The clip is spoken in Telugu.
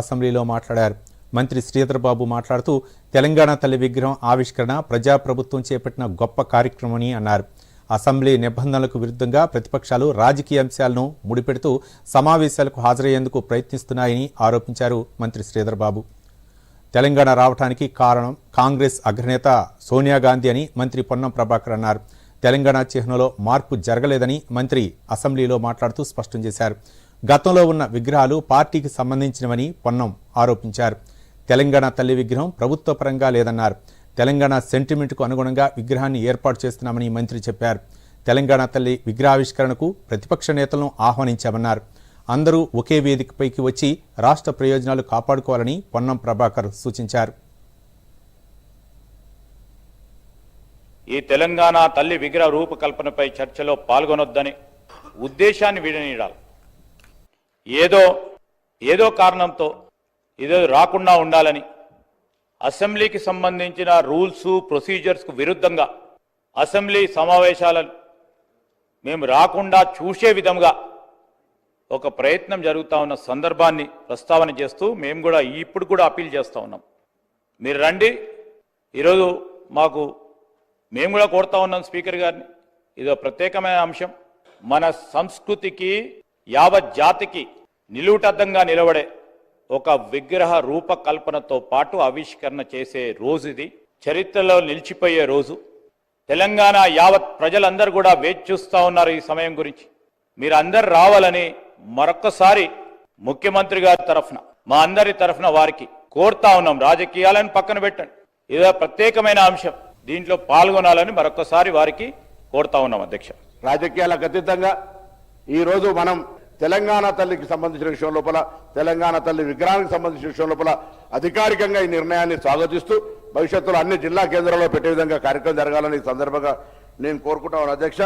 అసెంబ్లీలో మాట్లాడారు. మంత్రి శ్రీధర్బాబు మాట్లాడుతూ తెలంగాణ తల్లి విగ్రహం ఆవిష్కరణ ప్రజాప్రభుత్వం చేపట్టిన గొప్ప కార్యక్రమని అన్నారు. అసెంబ్లీ నిబంధనలకు విరుద్ధంగా ప్రతిపక్షాలు రాజకీయ అంశాలను ముడిపెడుతూ సమావేశాలకు హాజరయ్యేందుకు ప్రయత్నిస్తున్నాయని ఆరోపించారు మంత్రి శ్రీధర్బాబు. తెలంగాణ రావడానికి కారణం కాంగ్రెస్ అగ్రనేత సోనియా గాంధీ అని మంత్రి పొన్నం ప్రభాకర్ అన్నారు. తెలంగాణ చిహ్నంలో మార్పు జరగలేదని మంత్రి అసెంబ్లీలో మాట్లాడుతూ స్పష్టం చేశారు. గతంలో ఉన్న విగ్రహాలు పార్టీకి సంబంధించినవని పొన్నం ఆరోపించారు. తెలంగాణ తల్లి విగ్రహం ప్రభుత్వ పరంగా లేదన్నారు. తెలంగాణ సెంటిమెంట్కు అనుగుణంగా విగ్రహాన్ని ఏర్పాటు చేస్తున్నామని మంత్రి చెప్పారు. తెలంగాణ తల్లి విగ్రహావిష్కరణకు ప్రతిపక్ష నేతలను ఆహ్వానించామన్నారు. అందరూ ఒకే వేదికపైకి వచ్చి రాష్ట్ర ప్రయోజనాలు కాపాడుకోవాలని పొన్నం ప్రభాకర్ సూచించారు. ఈ తెలంగాణ తల్లి విగ్రహ రూపకల్పనపై చర్చలో పాల్గొనొద్దని ఉద్దేశాన్ని విడనీడాలి. ఏదో ఏదో కారణంతో ఏదో రాకుండా ఉండాలని అసెంబ్లీకి సంబంధించిన రూల్స్ ప్రొసీజర్స్కు విరుద్ధంగా అసెంబ్లీ సమావేశాలను మేము రాకుండా చూసే విధంగా ఒక ప్రయత్నం జరుగుతూ ఉన్న సందర్భాన్ని ప్రస్తావన చేస్తూ మేము కూడా ఇప్పుడు కూడా అప్పీల్ చేస్తూ ఉన్నాం. మీరు రండి. ఈరోజు మాకు మేము కూడా కోరుతా ఉన్నాం స్పీకర్ గారిని. ఇదో ప్రత్యేకమైన అంశం. మన సంస్కృతికి యావత్ జాతికి నిలువుటద్దంగా నిలబడే ఒక విగ్రహ రూపకల్పనతో పాటు ఆవిష్కరణ చేసే రోజు ఇది చరిత్రలో నిలిచిపోయే రోజు. తెలంగాణ యావత్ ప్రజలందరూ కూడా వేచి చూస్తూ ఉన్నారు ఈ సమయం గురించి. మీరు అందరు రావాలని మరొకసారి ముఖ్యమంత్రి గారి తరఫున మా అందరి తరఫున వారికి కోరుతా ఉన్నాం. రాజకీయాలను పక్కన పెట్టండి. ఇదో ప్రత్యేకమైన అంశం. దీంట్లో పాల్గొనాలని మరొకసారి వారికి కోరుతా ఉన్నాం అధ్యక్ష. రాజకీయాలకు అతీతంగా ఈరోజు మనం తెలంగాణ తల్లికి సంబంధించిన విషయం లోపల తెలంగాణ తల్లి విగ్రహానికి సంబంధించిన విషయం లోపల అధికారికంగా ఈ నిర్ణయాన్ని స్వాగతిస్తూ భవిష్యత్తులో అన్ని జిల్లా కేంద్రాల్లో పెట్టే విధంగా కార్యక్రమం జరగాలని ఈ సందర్భంగా నేను కోరుకుంటా ఉన్నాను అధ్యక్ష